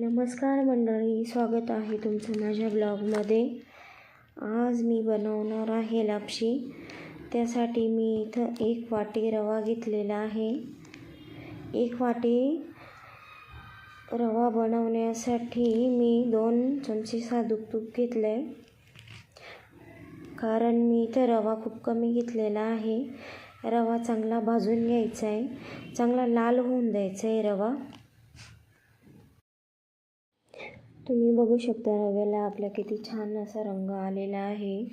नमस्कार मंडळी स्वागत आहे तुमचं माझ्या ब्लॉगमध्ये. आज मी बनवणार आहे लापशी. त्यासाठी मी इथं एक वाटी रवा घेतलेला आहे. एक वाटी रवा बनवण्यासाठी मी दोन चमचे साधूक तूप घेतलं आहे कारण मी इथं रवा खूप कमी घेतलेला आहे. रवा चांगला भाजून घ्यायचा आहे चांगला लाल होऊन द्यायचा आहे रवा. तुम्ही बघू शकता रव्याला आपल्या किती छान असा रंग आलेला आहे.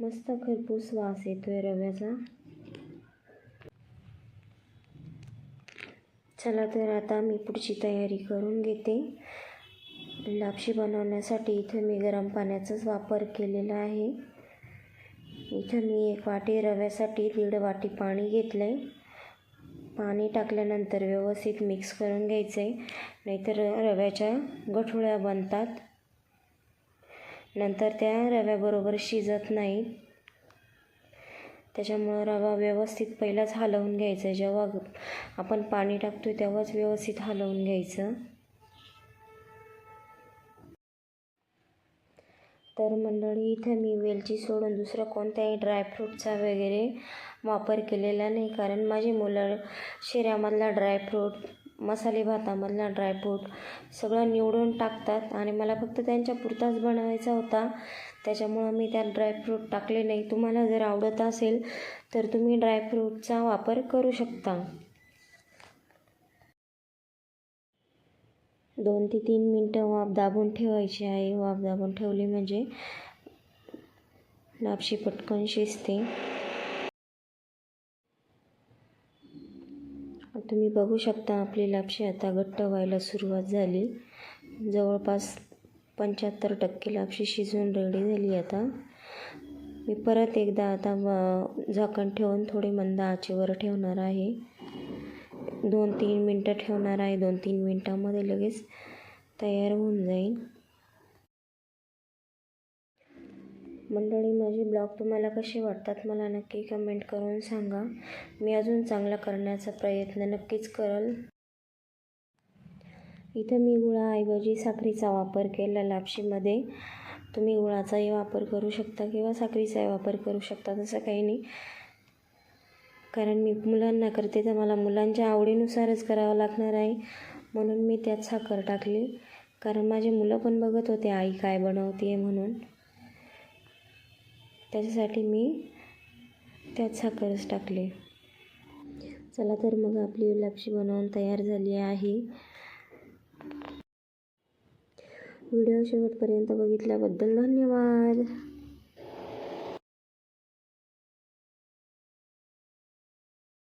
मस्त खरपूस वास येतोय रव्याचा. चला तर आता मी पुढची तयारी करून घेते. लापशी बनवण्यासाठी इथं मी गरम पाण्याचाच वापर केलेला आहे. इथं मी एक वाटी रव्यासाठी दीड वाटी पाणी घेतलं आहे पाणी टाकल्यानंतर व्यवस्थित मिक्स करून घ्यायचं आहे नाहीतर रव्याच्या गठुळ्या बनतात. नंतर त्या रव्याबरोबर शिजत नाही त्याच्यामुळं रवा व्यवस्थित पहिलाच हलवून घ्यायचा. आहे जेव्हा आपण पाणी टाकतो तेव्हाच व्यवस्थित हलवून घ्यायचं. तर मंडळी इथं मी वेलची सोडून दुसरं कोणत्याही ड्रायफ्रूटचा वगैरे वापर केलेला नाही. कारण माझी मुलं शिऱ्यामधला ड्रायफ्रूट मसाले भातामधला ड्रायफ्रूट सगळं निवडून टाकतात आणि मला फक्त त्यांच्या पुरताच बनवायचा होता. त्याच्यामुळं मी त्यात ड्रायफ्रूट टाकले नाही. तुम्हाला जर आवडत असेल तर तुम्ही ड्रायफ्रूटचा वापर करू शकता. दोन ते तीन मिनटं वाफ दाबून ठेवायची आहे. वाफ दाबून ठेवली म्हणजे लापशी पटकन शिजते. तुम्ही बघू शकता आपली लापशी आता घट्ट व्हायला सुरुवात झाली. जवळपास पंच्याहत्तर टक्के लापशी शिजून रेडी झाली आता. मी परत एकदा आता झाकण ठेवून थोडी मंद आचेवर ठेवणार आहे. दोन तीन मिनटं ठेवणार आहे. दोन तीन मिनटामध्ये लगेच तयार होऊन जाईल. मंडळी माझे ब्लॉग तुम्हाला कसे वाटतात मला नक्की कमेंट करून सांगा. मी अजून चांगला करण्याचा प्रयत्न नक्कीच करल. इथं मी गुळाऐवजी साखरेचा वापर केला लापशीमध्ये. तुम्ही गुळाचाही वापर करू शकता किंवा साखरेचाही वापर करू शकता तसं काही नाही. कारण मी मुलांना करते तर मला मुलांच्या आवडीनुसारच करावं लागणार आहे. म्हणून मी त्यात साखर टाकली. कारण माझे मुलं पण बघत होते आई काय बनवते म्हणून. त्याच्यासाठी मी त्यात साखरच टाकले. चला तर मग आपली लापशी बनवून तयार झाली आहे. व्हिडिओ शेवटपर्यंत बघितल्याबद्दल धन्यवाद.